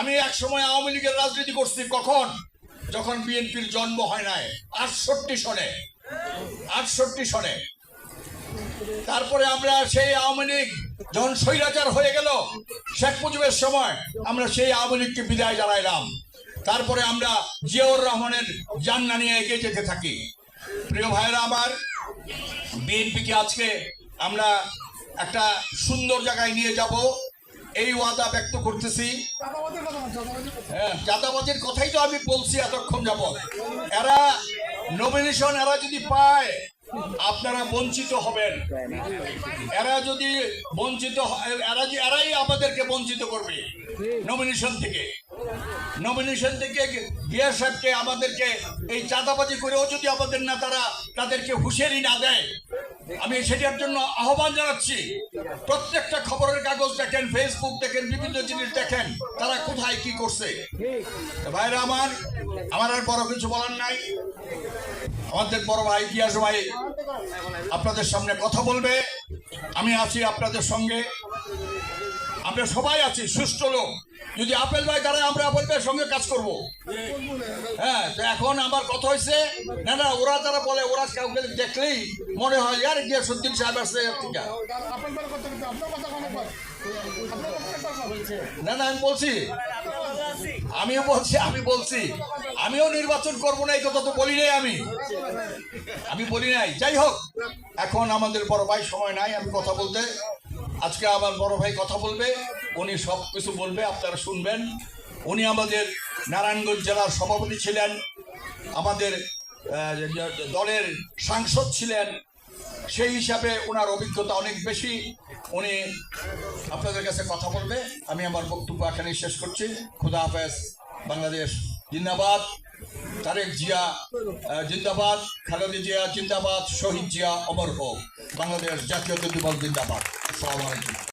আমি এক সময় আওয়ামী লীগের রাজনীতি করছি, কখন? যখন বিএনপির জন্ম হয় নাই, আটষট্টি সনে আটষট্টি সনে। তারপরে আমরা সেই আওয়ামী লীগ যখন স্বৈরাচার হয়ে গেল, শেখ মুজিবের সময় আমরা সেই আওয়ামী লীগকে বিদায় জানাইলাম। তারপরে আমরা জিয়াউর রহমানের জান্না নিয়ে এগিয়ে যেতে থাকি। প্রিয় ভাইরা আমার, বিএনপিকে আজকে আমরা একটা সুন্দর জায়গায় নিয়ে যাব। এই ওয়াদা ব্যক্ত করতেছি। হ্যাঁ চাঁদাবাজির কথাই তো আমি বলছি এতক্ষণ যাব এরা নমিনেশন এরা যদি পায় আপনারা বঞ্চিত হবেন। এরা যদি বঞ্চিত হয় এরা যে এরাই আমাদেরকে বঞ্চিত করবে নমিনেশন থেকে। নমিনেশন থেকে গিয়া সাহেবকে আমাদেরকে এই চাঁদাবাজি করেও যদি আমাদের নেতারা তাদেরকে হুঁশিয়ারি না দেয় আমি সেটার জন্য আহ্বান জানাচ্ছি। প্রত্যেকটা খবরের কাগজ দেখেন ফেসবুক দেখেন, বিভিন্ন জিনিস দেখেন, তারা কোথায় কি করছে। ভাইরা আমার আমার আর বড় কিছু বলার নাই। আমাদের বড় ভাই ইতিহাস ভাই আপনাদের সামনে কথা বলবে। আমি আছি আপনাদের সঙ্গে। আমরা সবাই আছি, সুষ্ঠু লোক। যদি আপেল ভাই দ্বারা আমরা আপেল সঙ্গে কাজ করব। হ্যাঁ তো এখন আমার কথা হয়েছে না না, ওরা যারা বলে, ওরা কাউকে দেখলেই মনে হয় আর গিয়াসুদ্দিন সাহেব আসছে না না, আমি বলছি, আমিও বলছি, আমি বলছি, আমিও নির্বাচন করব না, এই কথা তো বলি নাই আমি। আমি বলি নাই। যাই হোক, এখন আমাদের বড় ভাই সময় নাই, আমি কথা বলতে আজকে আমার বড় ভাই কথা বলবে, উনি সব কিছু বলবে, আপনারা শুনবেন। উনি আমাদের নারায়ণগঞ্জ জেলার সভাপতি ছিলেন, আমাদের দলের সাংসদ ছিলেন। সেই হিসাবে ওনার অভিজ্ঞতা অনেক বেশি। উনি আপনাদের কাছে কথা বলবে। আমি আমার বক্তব্য এখানে শেষ করছি। খুদা হাফেজ, বাংলাদেশ জিন্দাবাদ। তারেক জিয়া জিন্দাবাদ। খালেদা জিয়া জিন্দাবাদ, শহীদ জিয়া অমর হোক। বাংলাদেশ জাতীয় দল জিন্দাবাদ। Sağ.